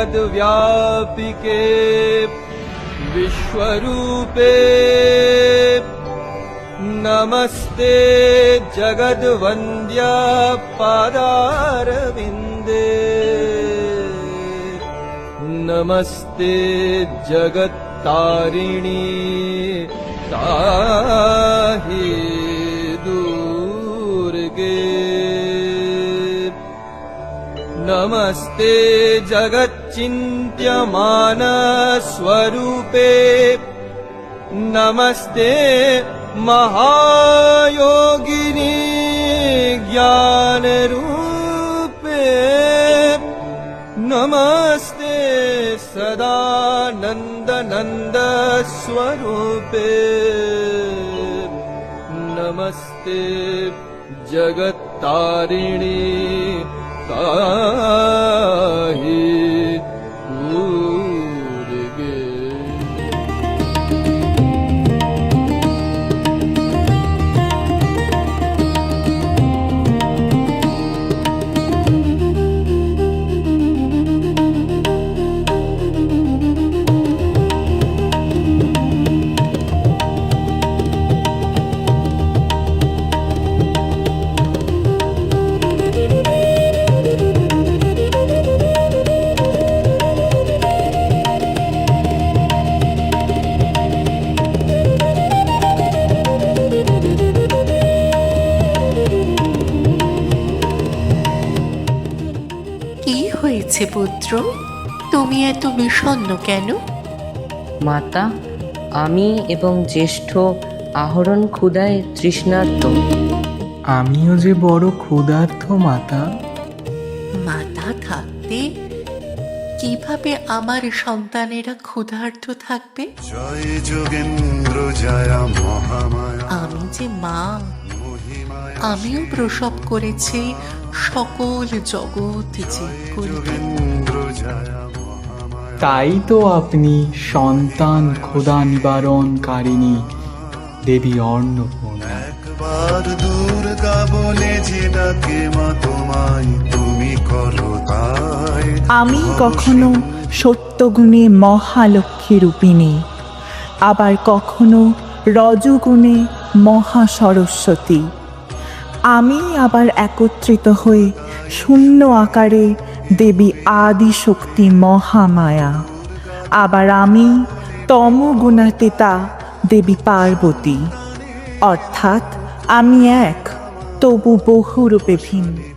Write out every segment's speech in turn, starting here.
जगद्व्यापिके विश्वरूपे नमस्ते जगद्वन्द्या पादारविन्दे नमस्ते जगत्तारिणी ताहि दुर्गे नमस्ते जगच्चिन्त्यमानस्वरूपे नमस्ते महायोगिनी ज्ञानरूपे। नमस्ते सदानन्दनन्द स्वरूपे नमस्ते जगत्तारिणी sahi হয়েছে পুত্র তুমি এত বিষণ্ণ কেন? মাতা আমি এবং জ্যেষ্ঠ আহরণ ক্ষুদায় তৃষ্ণার্ত। আমিও যে বড় ক্ষুধার্ত মাতা। মাতা থাকতে কীভাবে আমার সন্তানেরা ক্ষুধার্ত থাকবে? জয় যোগেন্দ্র জয় মহামায়া। আমি যে মা আমিও প্রসব করেছি সকল জগৎ জয় তাই তো আপনি সন্তান ক্ষুধা নিবারণকারিণী দেবী অন্নপূর্ণা। একবার দুর্গা বলে যে ডাকে মা তোমায় তুমি করো তাই। আমি কখনো সত্যগুণে মহালক্ষ্মী রূপিণী আবার কখনো রজগুণে মহা সরস্বতী আমি আবার একত্রিত হয়ে শূন্য আকারে দেবী আদি শক্তি মহামায়া। আবার আমি তমগুণাতীতা দেবী পার্বতী। অর্থাৎ আমি এক, তবু বহুরূপে ভিন্ন।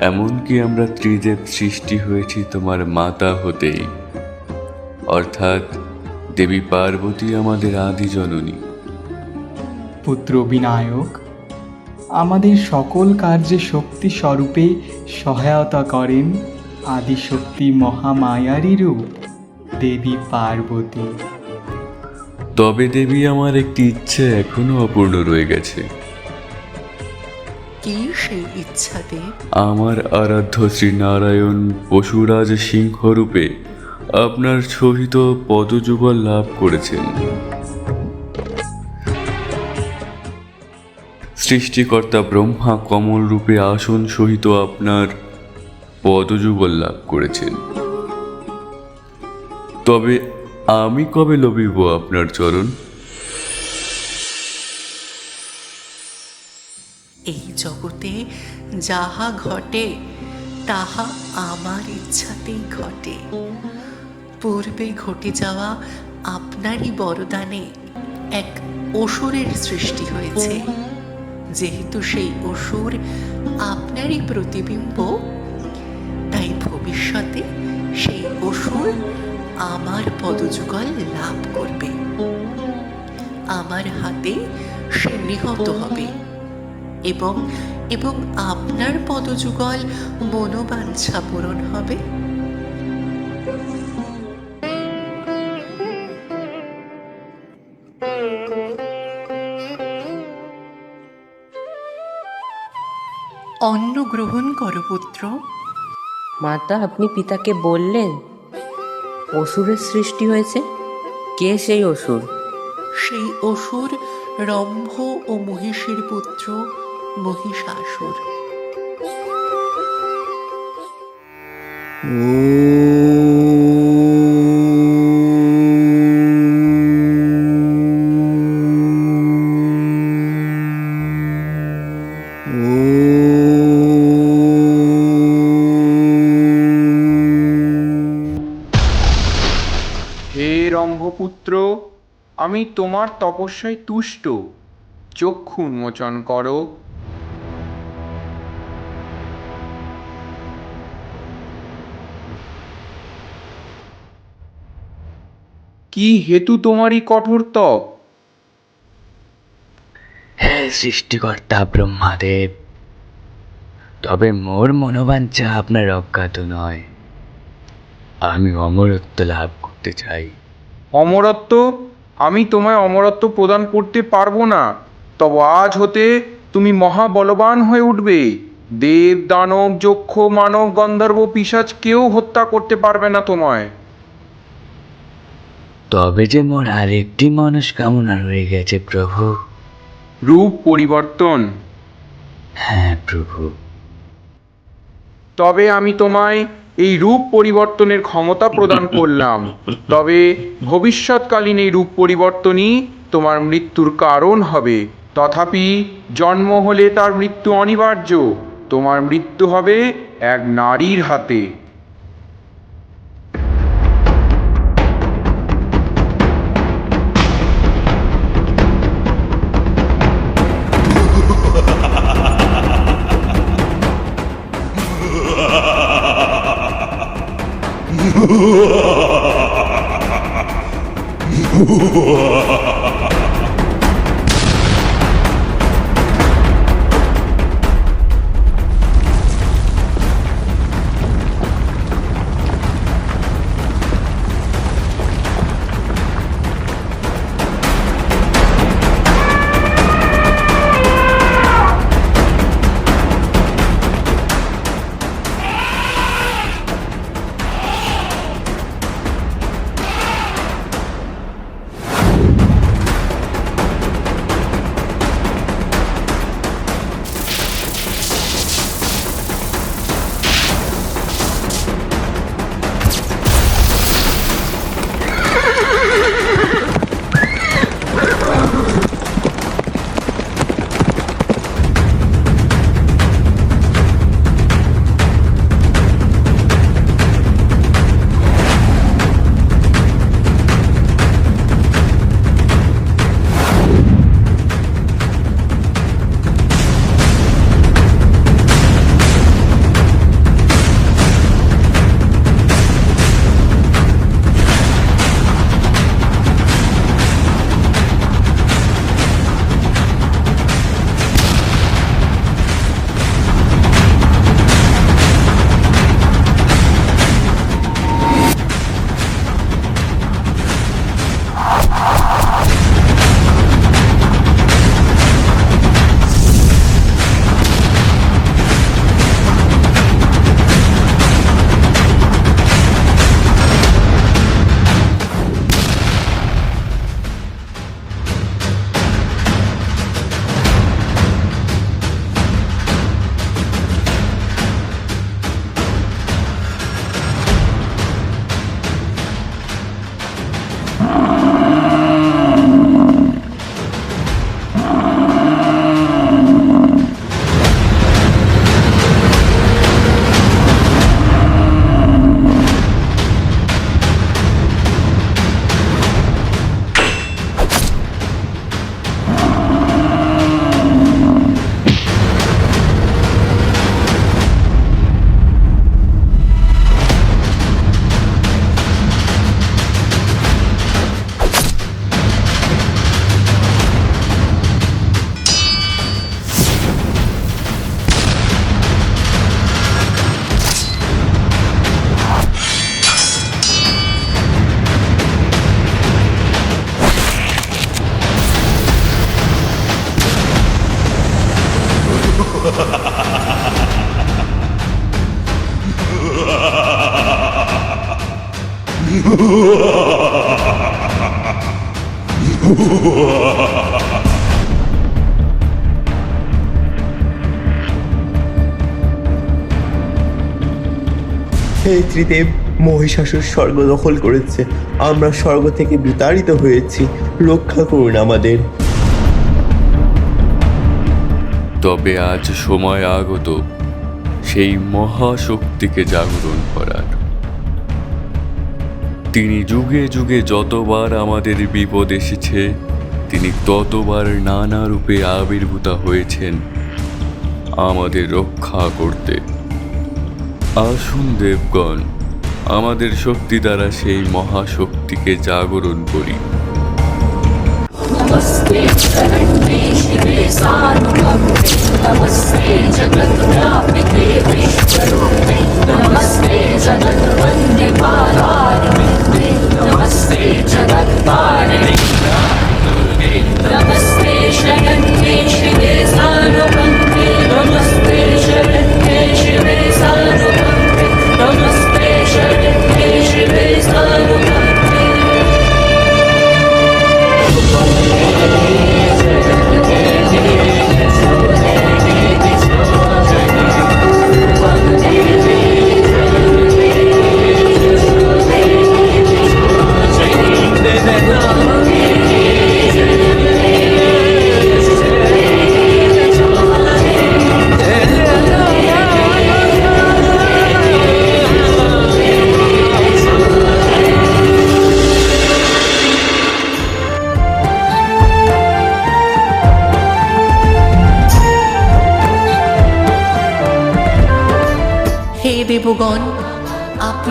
এমনকি আমরা ত্রিদেব সৃষ্টি হয়েছি তোমার মাতা হতেই। অর্থাৎ দেবী পার্বতী আমাদের আদি জননী। পুত্র বিনায়ক আমাদের সকল কার্যে শক্তি স্বরূপে সহায়তা করেন আদিশক্তি মহামায়ারই রূপ দেবী পার্বতী। তবে দেবী আমার একটি ইচ্ছে এখনও অপূর্ণ রয়ে গেছে। কি সেই ইচ্ছা দেব আমার আরাধ্য শ্রীনারায়ণ পশুরাজ সিংহরূপে আপনার সহিত পদযুগল লাভ করেছেন। সৃষ্টিকর্তা ব্রহ্মা কমল রূপে আসন সহিত আপনার পদযুগল লাভ করেছেন। তবে আমি কবে লভিব আপনার চরণ? এই জগতে যাহা ঘটে, তাহা আমার ইচ্ছাতেই ঘটে। পূর্বে ঘটে যাওয়া আপনারই বরদানে এক অসুরের সৃষ্টি হয়েছে। যেহেতু সেই অসুর আপনারই প্রতিবিম্ব, তাই ভবিষ্যতে সেই অসুর আমার পদযুগল লাভ করবে। আমার হাতে সে নিহত হবে। এবং এবং আপনার পদযুগল মনোবাঞ্ছা পূরণ হবে। অন্ন গ্রহণ করো পুত্র। মাতা আপনি পিতাকে বললেন অসুরের সৃষ্টি হয়েছে। কে সেই অসুর? সেই অসুর রম্ভ ও মহিষীর পুত্র। মহিষাসুর। হে রম্ভপুত্র আমি তোমার তপস্যায় তুষ্ট। চক্ষু উন্মোচন করো। কি হেতু তোমারই কঠোর তপ? হে সৃষ্টিকর্তা ব্রহ্মাদেব তবে মোর মনোবাঞ্ছা আপনার অজ্ঞাত নয়। আমি অমরত্ব লাভ করতে চাই। অমরত্ব? আমি তোমায় অমরত্ব প্রদান করতে পারব না। তবে আজ হতে তুমি মহাবলবান হয়ে উঠবে। দেব দানব যক্ষ মানব গন্ধর্ব পিশাচ কেউ হত্যা করতে পারবে না তোমায়। তবে যে মোর আরেকটি মানুষ মনস্কামনা রয়ে গেছে প্রভু। রূপ পরিবর্তন। হ্যাঁ প্রভু। তবে আমি তোমায় এই রূপ পরিবর্তনের ক্ষমতা প্রদান করলাম। তবে ভবিষ্যৎকালীন এই রূপ পরিবর্তনই তোমার মৃত্যুর কারণ হবে। তথাপি জন্ম হলে তার মৃত্যু অনিবার্য। তোমার মৃত্যু হবে এক নারীর হাতে। 으아! 으아! 으아! ত্রিদেব, মহিষাসুর স্বর্গ দখল করেছে। আমরা স্বর্গ থেকে বিতাড়িত হয়েছি। রক্ষা করুন আমাদের। তবে আজ সময় আগত সেই মহাশক্তিকে জাগরণ করার। তিনি যুগে যুগে যতবার আমাদের বিপদ এসেছে তিনি ততবার নানা রূপে আবির্ভূত হয়েছেন আমাদের রক্ষা করতে আসুন দেবগণ আমাদের শক্তি দ্বারা সেই মহাশক্তিকে জাগরণ করি नमस्ते शरण्ये शिवे सानुपन्ते नमस्ते नमस्ते जगत्कारिणे दुर्गे नमस्ते शयन्ते श्रीदेशानु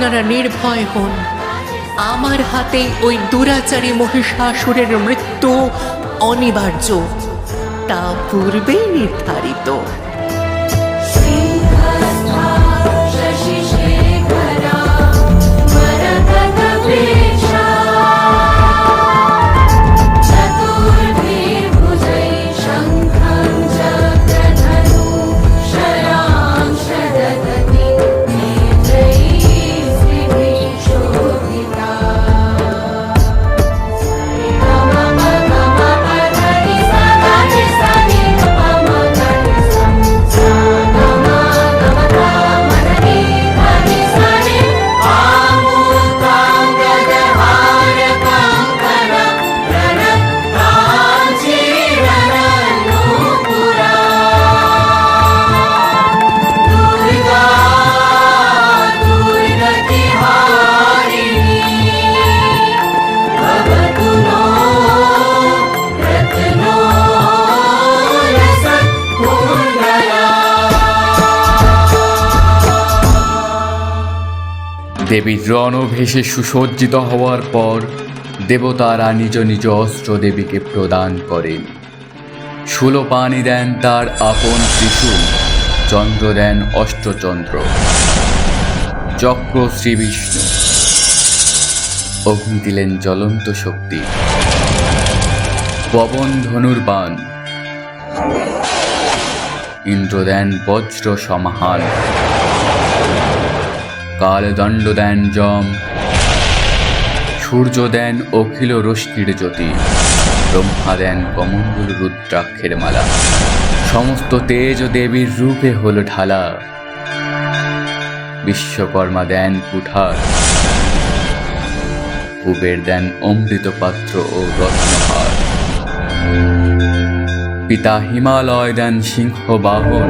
আপনারা নির্ভয় হন। আমার হাতে ওই দুরাচারী মহিষাসুরের মৃত্যু অনিবার্য। তা পূর্বেই নির্ধারিত। দেবীর রণভেষে সুসজ্জিত হওয়ার পর দেবতারা নিজ নিজ অস্ত্র দেবীকে প্রদান করেন। সুলোপানি দেন তার আপন ত্রিশূল চন্দ্র দেন অষ্টচন্দ্র। চক্র শ্রীবিষ্ণু অগ্নি দিলেন জ্বলন্ত শক্তি। পবন ধনুর বাণ ইন্দ্র দেন বজ্র সমাহান কালদণ্ড দেন যম, সূর্য দেন অখিল রশ্মির জ্যোতি, ব্রহ্মা দেন কমণ্ডল রুদ্রাক্ষের মালা। সমস্ত তেজ দেবীর রূপে হল ঢালা। বিশ্বকর্মা দেন কুঠার, কুবের দেন অমৃত পাত্র ও রত্নহার। পিতা হিমালয় দেন সিংহ বাহন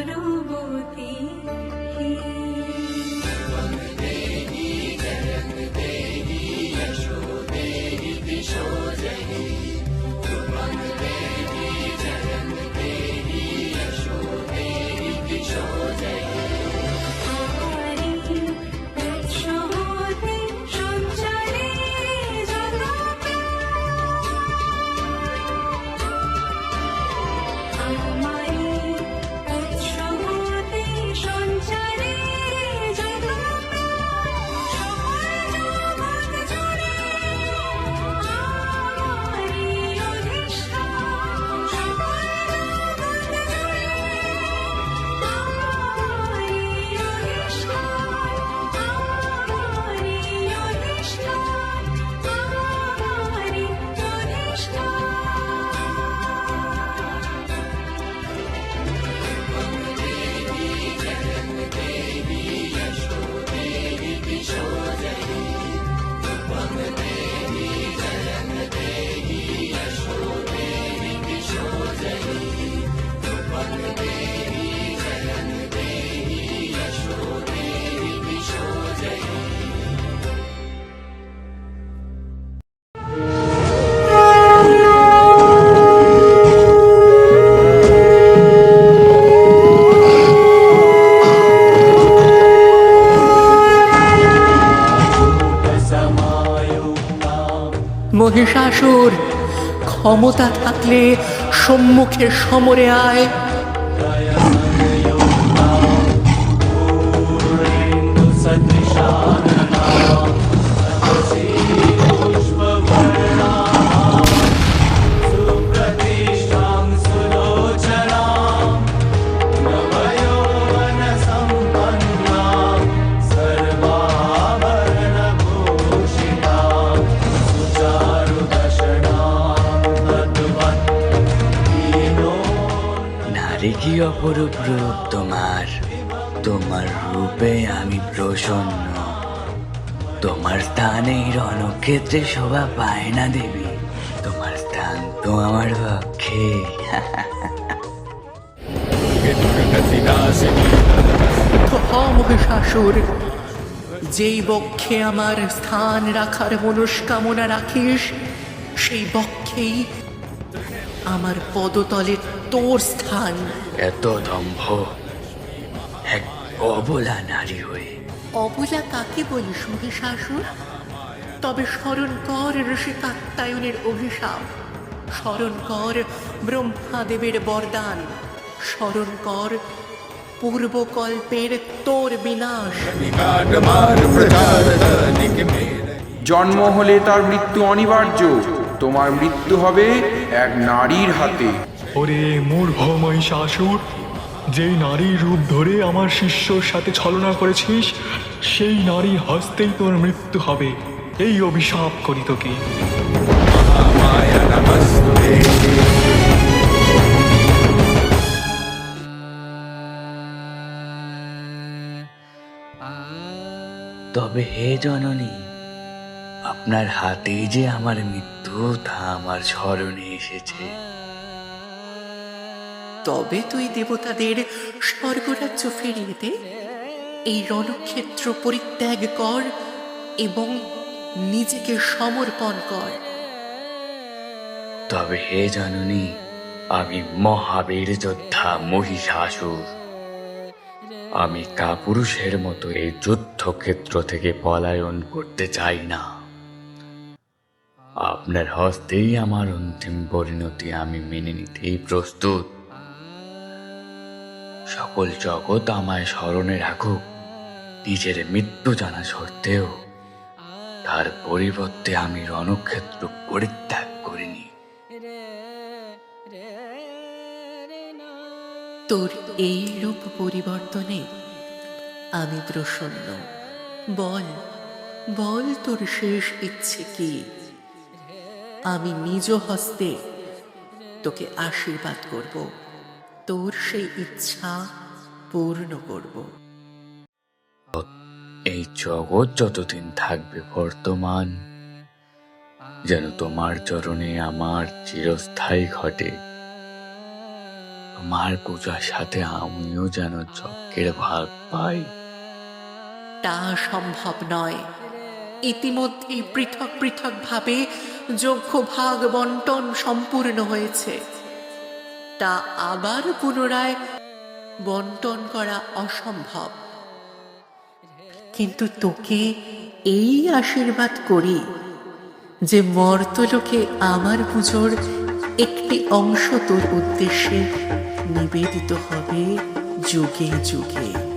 अनुभूति हि মহিষাসুর ক্ষমতা থাকলে সম্মুখে সমরে আয়। অপরূপ রূপ তোমার তোমার রূপে আমি প্রসন্ন। তোমার স্থান রণক্ষেত্রে শোভা পায় না দেবী, তোমার স্থান তো আমার পক্ষে মহিষাসুর, যেই বক্ষে আমার স্থান রাখার মনস্কামনা রাখিস, সেই বক্ষেই আমার পদতলে তোর স্থান। এত দম্ভ এক অবলা নারী হয়ে। অবলা কাকে বলিস মহিষাসুর? তবে স্মরণ কর ঋষি কাত্তায়নের অভিশাপ। স্মরণ কর ব্রহ্মাদেবের বরদান। স্মরণ কর পূর্বকল্পের তোর বিনাশ। জন্ম হলে তার মৃত্যু অনিবার্য। তোমার মৃত্যু হবে এক নারীর হাতে। ওরে মূর্খ মহিষাসুর যেই নারীর রূপ ধরে আমার শিষ্যর সাথে ছলনা করেছিস সেই নারী হস্তেই তোর মৃত্যু হবে। এই অভিশাপ করি তোকে। তবে হে জননী আপনার হাতেই যে আমার মৃত্যু তা আমার স্মরণে এসেছে। তবে তুই দেবতাদের স্বর্গরাজ্য ফিরিয়ে দে। এই রণক্ষেত্র পরিত্যাগ কর এবং নিজেকে সমর্পণ কর। তবে হে জননী আমি মহাবীর যোদ্ধা মহিষাসুর। আমি কাপুরুষের মতো এই যুদ্ধক্ষেত্র থেকে পলায়ন করতে চাই না। আপনার হস্তেই আমার অন্তিম পরিণতি আমি মেনে নিতেই প্রস্তুত। সকল জগৎ আমায় স্মরণে রাখুক, নিজের মৃত্যু জানা সত্ত্বেও। তার পরিবর্তে আমি রণক্ষেত্র পরিত্যাগ করিনি। তোর এই রূপ পরিবর্তনে আমি প্রসন্ন। বল বল তোর শেষ ইচ্ছে কি? আমি নিজ হস্তে তোকে আশীর্বাদ করব। তোর সেই ইচ্ছা পূর্ণ করব। এই জগৎ যতদিন থাকবে বর্তমান যেন তোমার চরণে আমার চিরস্থায়ী ঘটে। তোমার পূজার সাথে আমিও যেন যজ্ঞের ভাগ পাই। তা সম্ভব নয়। ইতিমধ্যেই পৃথক পৃথক ভাবে যোগ্য ভাগ বন্টন সম্পূর্ণ হয়েছে। তা আবার পুনরায় বন্টন করা অসম্ভব। কিন্তু তোকে এই আশীর্বাদ করি যে মর্তলোকে আমার পুজোর একটি অংশ তোর উদ্দেশ্যে নিবেদিত হবে যুগে যুগে।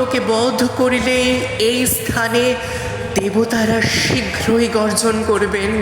আমি তোকে বধ করিলেই এই স্থানে দেবতারা শীঘ্রই গর্জন করবেন।